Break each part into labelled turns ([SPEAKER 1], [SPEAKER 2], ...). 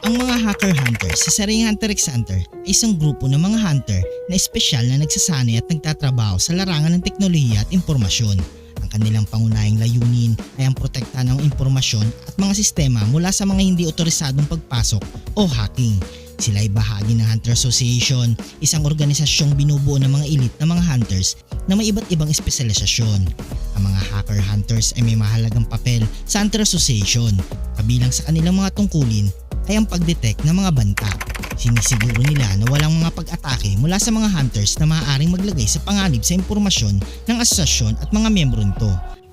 [SPEAKER 1] Ang mga hacker hunters sa Saring Hunter x Hunter ay isang grupo ng mga hunter na espesyal na nagsasanay at nagtatrabaho sa larangan ng teknolohiya at impormasyon. Ang kanilang pangunahing layunin ay ang protekta ng impormasyon at mga sistema mula sa mga hindi otorisadong pagpasok o hacking. Sila ay bahagi ng Hunter Association, isang organisasyong binubuo ng mga elite na mga hunters na may iba't ibang espesyalisasyon. Ang mga hacker hunters ay may mahalagang papel sa Hunter Association. Kabilang sa kanilang mga tungkulin ay ang pagdetect ng mga banta. Sinisiguro nila na walang mga pag-atake mula sa mga hunters na maaaring maglagay sa panganib sa impormasyon ng asosasyon at mga membro nito.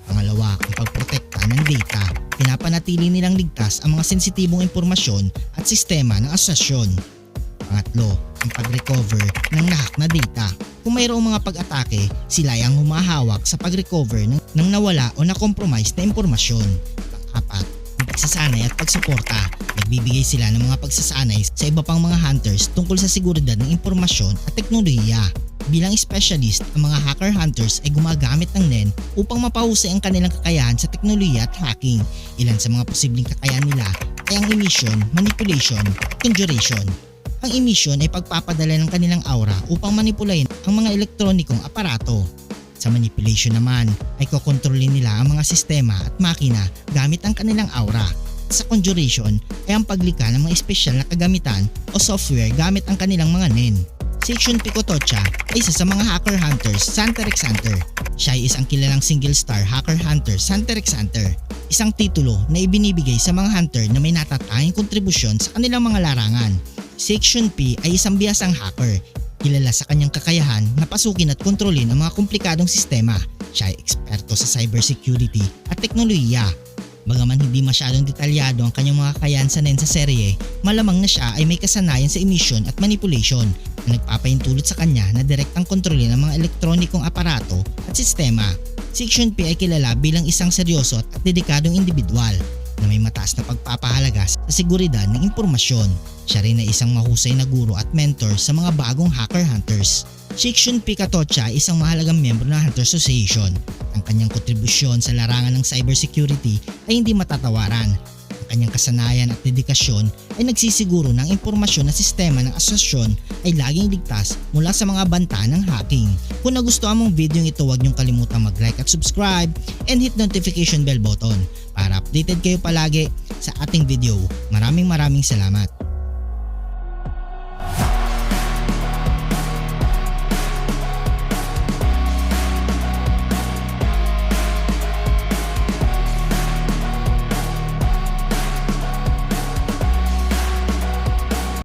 [SPEAKER 1] Pangalawa, ang pagprotekta ng data. Pinapanatili nilang ligtas ang mga sensitibong impormasyon at sistema ng asosasyon. Pangatlo, ang pag-recover ng nahack na data. Kung mayroong mga pag-atake, sila ay ang humahawak sa pag-recover ng, ng nawala o na-compromise na impormasyon. Pang-apat, ang pagsasanay at pagsuporta. Nagbibigay sila ng mga pagsasanay sa iba pang mga hunters tungkol sa seguridad ng impormasyon at teknolohiya. Bilang specialist, ang mga hacker hunters ay gumagamit ng NEN upang mapahusay ang kanilang kakayahan sa teknolohiya at hacking. Ilan sa mga posibleng kakayahan nila ay ang emission, manipulation, at conjuration. Ang emission ay pagpapadala ng kanilang aura upang manipulayin ang mga elektronikong aparato. Sa manipulation naman ay kokontrolin nila ang mga sistema at makina gamit ang kanilang aura. Sa conjuration ay ang paglikha ng mga espesyal na kagamitan o software gamit ang kanilang mga NEN. Section Picotocha ay isa sa mga hacker hunters sa Hunter Hunter. Siya ay isang kilalang single star hacker hunter sa Hunter Hunter. Isang titulo na ibinibigay sa mga hunter na may natatanging kontribusyon sa kanilang mga larangan. Section P ay isang bihasang hacker kilala sa kanyang kakayahan na pasukin at kontrolin ang mga komplikadong sistema. Siya ay eksperto sa cybersecurity at teknolohiya. Bagaman hindi masyadong detalyado ang kanyang mga kakayahan sa NEN sa serye, malamang na siya ay may kasanayan sa emission at manipulation na nagpapahintulot sa kanya na direktang kontrolin ang mga elektronikong aparato at sistema. Section P ay kilala bilang isang seryoso at dedikadong individual na may mataas na pagpapahalaga sa seguridad ng impormasyon. Siya rin ay isang mahusay na guro at mentor sa mga bagong hacker hunters. Section P Katocha ay isang mahalagang miyembro ng Hunter Association. Ang kanyang kontribusyon sa larangan ng cybersecurity ay hindi matatawaran. Ang kanyang kasanayan at dedikasyon ay nagsisiguro ng impormasyon na sistema ng asosasyon ay laging ligtas mula sa mga banta ng hacking. Kung nagustuhan mong video ito huwag niyong kalimutang mag-like at subscribe and hit notification bell button para updated kayo palagi sa ating video. Maraming maraming salamat.